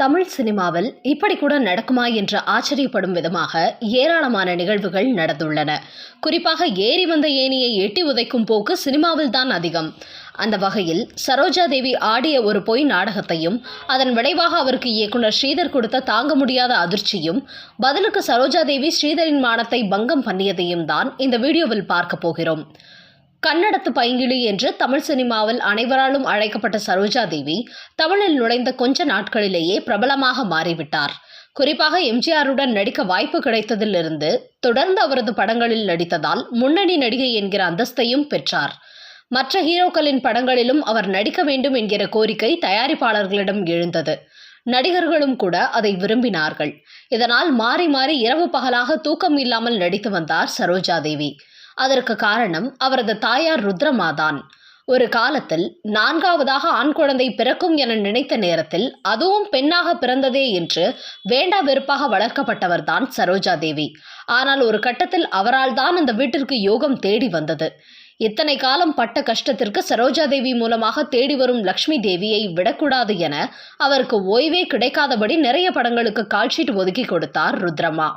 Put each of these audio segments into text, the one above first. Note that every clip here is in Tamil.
தமிழ் சினிமாவில் இப்படி கூட நடக்குமா என்று ஆச்சரியப்படும் விதமாக ஏராளமான நிகழ்வுகள் நடந்துள்ளன. குறிப்பாக ஏறி வந்த ஏனியை எட்டி உதைக்கும் போக்கு சினிமாவில் தான் அதிகம். அந்த வகையில் சரோஜா தேவி ஆடிய ஒரு பொய் நாடகத்தையும் அதன் விளைவாக அவருக்கு இயக்குனர் ஸ்ரீதர் கொடுத்த தாங்க முடியாத அதிர்ச்சியும் பதிலுக்கு சரோஜா தேவி ஸ்ரீதரின் மானத்தை பங்கம் பண்ணியதையும் தான் இந்த வீடியோவில் பார்க்க போகிறோம். கன்னடத்து பைங்கிளி என்று தமிழ் சினிமாவில் அனைவராலும் அழைக்கப்பட்ட சரோஜா தேவி தமிழில் நுழைந்த கொஞ்ச நாட்களிலேயே பிரபலமாக மாறிவிட்டார். குறிப்பாக எம்ஜிஆருடன் நடிக்க வாய்ப்பு கிடைத்ததிலிருந்து தொடர்ந்து அவரது படங்களில் நடித்ததால் முன்னணி நடிகை என்கிற அந்தஸ்தையும் பெற்றார். மற்ற ஹீரோக்களின் படங்களிலும் அவர் நடிக்க வேண்டும் என்கிற கோரிக்கை தயாரிப்பாளர்களிடம் எழுந்தது. நடிகர்களும் கூட அதை விரும்பினார்கள். இதனால் மாறி மாறி இரவு பகலாக தூக்கம் இல்லாமல் நடித்து வந்தார் சரோஜா தேவி. அதற்கு காரணம் அவரது தாயார் ருத்ரமாதான். ஒரு காலத்தில் நான்காவதாக ஆண் குழந்தை பிறக்கும் என நினைத்த நேரத்தில் அதுவும் பெண்ணாக பிறந்ததே என்று வேண்டா வெறுப்பாக வளர்க்கப்பட்டவர்தான் சரோஜா தேவி ஆனால் ஒரு கட்டத்தில் அவரால் தான் அந்த வீட்டிற்கு யோகம் தேடி வந்தது. இத்தனை காலம் பட்ட கஷ்டத்திற்கு சரோஜா தேவி மூலமாக தேடி வரும் லக்ஷ்மி தேவியை விடக்கூடாது என அவருக்கு ஓய்வே கிடைக்காதபடி நிறைய படங்களுக்கு கால்ஷீட் ஒதுக்கி கொடுத்தார் ருத்ரமா.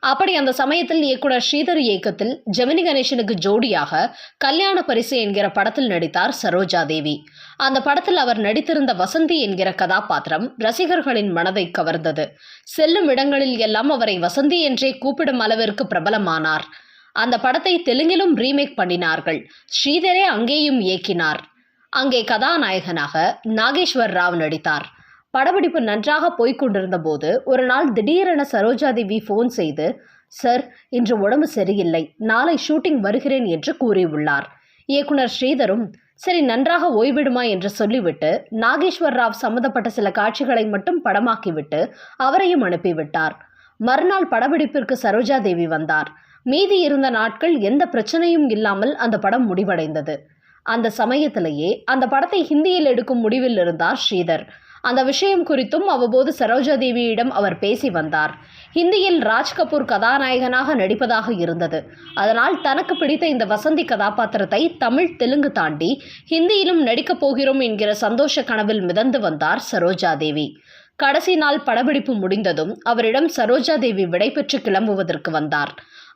அப்படி அந்த சமயத்தில் இயக்குனர் ஸ்ரீதர் இயக்கத்தில் ஜெமினி கணேசனுக்கு ஜோடியாக கல்யாண பரிசு என்கிற படத்தில் நடித்தார் சரோஜா தேவி. அந்த படத்தில் அவர் நடித்திருந்த வசந்தி என்கிற கதாபாத்திரம் ரசிகர்களின் மனதை கவர்ந்தது. செல்லும் இடங்களில் எல்லாம் அவரை வசந்தி என்றே கூப்பிடும் அளவிற்கு பிரபலமானார். அந்த படத்தை தெலுங்கிலும் ரீமேக் பண்ணினார்கள். ஸ்ரீதரே அங்கேயும் இயக்கினார். அங்கே கதாநாயகனாக நாகேஸ்வர் ராவ் நடித்தார். படப்பிடிப்பு நன்றாக போய்கொண்டிருந்த போது ஒரு நாள் திடீரென சரோஜா தேவி ஃபோன் செய்து சார் இன்று உடம்பு சரியில்லை. நாளை ஷூட்டிங் வருகிறேன் என்று கூறியுள்ளார். இயக்குனர் ஸ்ரீதரும் சரி நன்றாக ஓய்விடுமா என்று சொல்லிவிட்டு நாகேஸ்வர் ராவ் சம்பந்தப்பட்ட சில காட்சிகளை மட்டும் படமாக்கிவிட்டு அவரையும் அனுப்பிவிட்டார். மறுநாள் படப்பிடிப்பிற்கு சரோஜா தேவி வந்தார். மீதி இருந்த நாட்கள் எந்த பிரச்சனையும் இல்லாமல் அந்த படம் முடிவடைந்தது. அந்த சமயத்திலேயே அந்த படத்தை ஹிந்தியில் எடுக்கும் முடிவில் இருந்தார் ஸ்ரீதர். அந்த விஷயம் குறித்தும் அவ்வப்போது சரோஜா தேவியிடம் அவர் பேசி வந்தார். ஹிந்தியில் ராஜ் கபூர் கதாநாயகனாக நடிப்பதாக இருந்தது. அதனால் தனக்கு பிடித்த இந்த வசந்தி கதாபாத்திரத்தை தமிழ் தெலுங்கு தாண்டி ஹிந்தியிலும் நடிக்கப் போகிறோம் என்கிற சந்தோஷ கனவில் மிதந்து வந்தார் சரோஜா தேவி கடைசி நாள் படப்பிடிப்பு முடிந்ததும் அவரிடம் சரோஜா தேவி விடைபெற்று கிளம்புவதற்கு வந்தார்.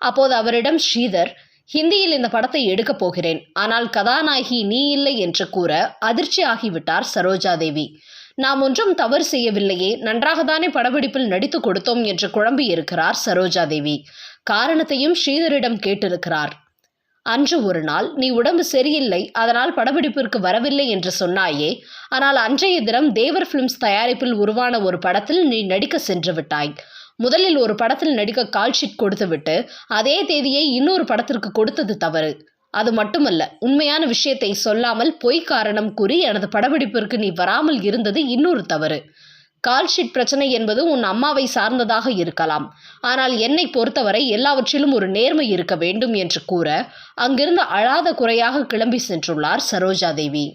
அப்போது அவரிடம் ஸ்ரீதர் ஹிந்தியில் இந்த படத்தை எடுக்கப் போகிறேன். ஆனால் கதாநாயகி நீ இல்லை என்று கூற அதிர்ச்சி ஆகிவிட்டார் சரோஜா தேவி நாம் ஒன்றும் தவறு செய்யவில்லையே நன்றாகத்தானே படப்பிடிப்பில் நடித்து கொடுத்தோம் என்று குழம்பி இருக்கிறார் சரோஜா தேவி. காரணத்தையும் ஸ்ரீதரிடம் கேட்டிருக்கிறார். அன்று ஒரு நாள் நீ உடம்பு சரியில்லை அதனால் படப்பிடிப்பிற்கு வரவில்லை என்று சொன்னாயே ஆனால் அன்றைய தினம் தேவர் பிலிம்ஸ் தயாரிப்பில் உருவான ஒரு படத்தில் நீ நடிக்க சென்று விட்டாய். முதலில் ஒரு படத்தில் நடிக்க கால்ஷீட் கொடுத்துவிட்டு அதே தேதியை இன்னொரு படத்திற்கு கொடுத்தது தவறு. அது மட்டுமல்ல உண்மையான விஷயத்தை சொல்லாமல் பொய் காரணம் கூறி எனது படப்பிடிப்பிற்கு நீ வராமல் இருந்தது இன்னொரு தவறு. கால்ஷீட் பிரச்சனை என்பது உன் அம்மாவை சார்ந்ததாக இருக்கலாம். ஆனால் என்னை பொறுத்தவரை எல்லாவற்றிலும் ஒரு நேர்மை இருக்க வேண்டும் என்று கூற அங்கிருந்து அழாத குறையாக கிளம்பி சென்றுள்ளார் சரோஜா தேவி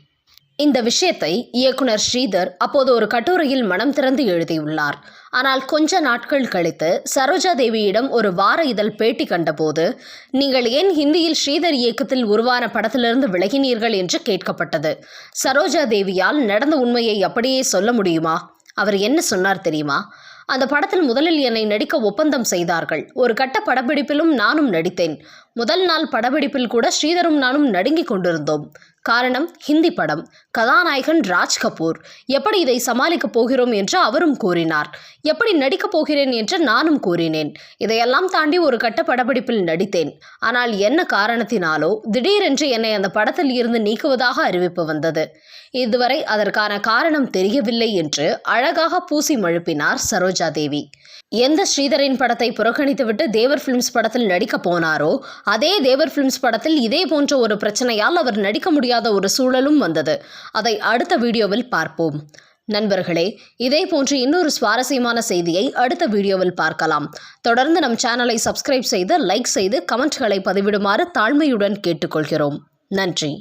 இந்த விஷயத்தை இயக்குனர் ஸ்ரீதர் அப்போது ஒரு கட்டுரையில் மனம் திறந்து எழுதியுள்ளார். ஆனால் கொஞ்ச நாட்கள் கழித்து சரோஜா தேவியிடம் ஒரு வார இதழ் பேட்டி கண்டபோது நீங்கள் ஏன் ஹிந்தியில் ஸ்ரீதர் இயக்கத்தில் உருவான படத்திலிருந்து விலகினீர்கள்? என்று கேட்கப்பட்டது. சரோஜா தேவியால் நடந்த உண்மையை அப்படியே சொல்ல முடியுமா? அவர் என்ன சொன்னார் தெரியுமா? அந்த படத்தில் முதலில் என்னை நடிக்க ஒப்பந்தம் செய்தார்கள். ஒரு கட்ட படப்பிடிப்பிலும் நானும் நடித்தேன். முதல் நாள் படப்பிடிப்பில் கூட ஸ்ரீதரும் நானும் நடுங்கிக் கொண்டிருந்தோம். காரணம் ஹிந்தி படம். கதாநாயகன் ராஜ் கபூர். எப்படி இதை சமாளிக்கப் போகிறோம் என்று அவரும் கூறினார். எப்படி நடிக்கப் போகிறேன் என்று நானும் கூறினேன். இதையெல்லாம் தாண்டி ஒரு கட்ட படப்பிடிப்பில் நடித்தேன். ஆனால் என்ன காரணத்தினாலோ திடீரென்று என்னை அந்த படத்தில் இருந்து நீக்குவதாக அறிவிப்பு வந்தது. இதுவரை அதற்கான காரணம் தெரியவில்லை என்று அழகாக பூசி மழுப்பினார் சரோஜா தேவி எந்த ஸ்ரீதரின் படத்தை புறக்கணித்துவிட்டு தேவர் ஃபிலிம்ஸ் படத்தில் நடிக்க போனாரோ அதே தேவர் ஃபிலிம்ஸ் படத்தில் இதே போன்ற ஒரு பிரச்சனையால் அவர் நடிக்க முடியாத ஒரு சூழலும் வந்தது. அதை அடுத்த வீடியோவில் பார்ப்போம். நண்பர்களே இதே போன்று இன்னொரு சுவாரஸ்யமான செய்தியை அடுத்த வீடியோவில் பார்க்கலாம். தொடர்ந்து நம் சேனலை சப்ஸ்கிரைப் செய்து லைக் செய்து கமெண்ட்களை பதிவிடுமாறு தாழ்மையுடன் கேட்டுக்கொள்கிறோம். நன்றி.